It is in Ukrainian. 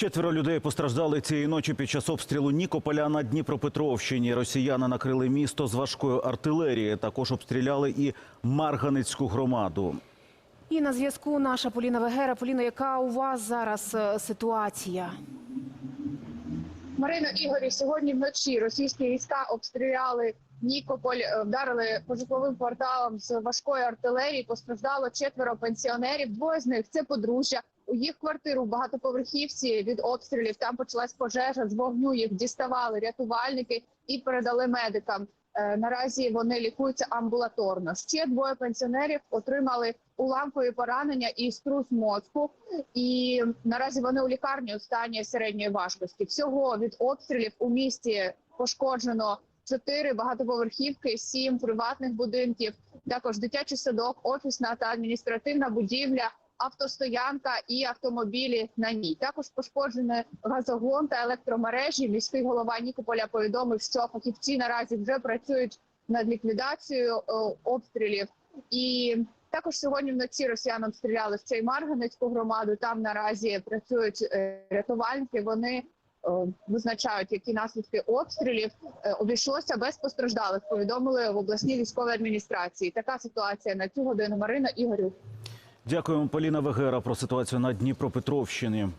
Четверо людей постраждали цієї ночі під час обстрілу Нікополя на Дніпропетровщині. Росіяни накрили місто з важкої артилерії. Також обстріляли і Марганецьку громаду. І на зв'язку наша Поліна Вегера. Поліно, яка у вас зараз е, ситуація? Марина Ігорі, сьогодні вночі російські війська обстріляли Нікополь, е, вдарили по житловим кварталам з важкої артилерії. Постраждало четверо пенсіонерів. Двоє з них це подружжя. У їх квартиру в багатоповерхівці від обстрілів там почалась пожежа. З вогню їх діставали рятувальники і передали медикам. Е, Наразі вони лікуються амбулаторно. Ще двоє пенсіонерів отримали уламкові поранення і струс мозку. І наразі вони у лікарні у стані середньої важкості. Всього від обстрілів у місті пошкоджено чотири багатоповерхівки, сім приватних будинків, також дитячий садок, офісна та адміністративна будівля. Автостоянка і автомобілі на ній також пошкоджені газогон та електромережі. Міський голова Нікополя повідомив, що фахівці наразі вже працюють над ліквідацією е, обстрілів. І також сьогодні вночі росіяни обстріляли ще й Марганецьку громаду. Там наразі працюють е, рятувальники. Вони е, визначають, які наслідки обстрілів обійшлося без постраждалих. Повідомили в обласній військовій адміністрації. Така ситуація на цю годину. Марина Ігорю. Дякуємо, Поліна Вегера, про ситуацію на Дніпропетровщині.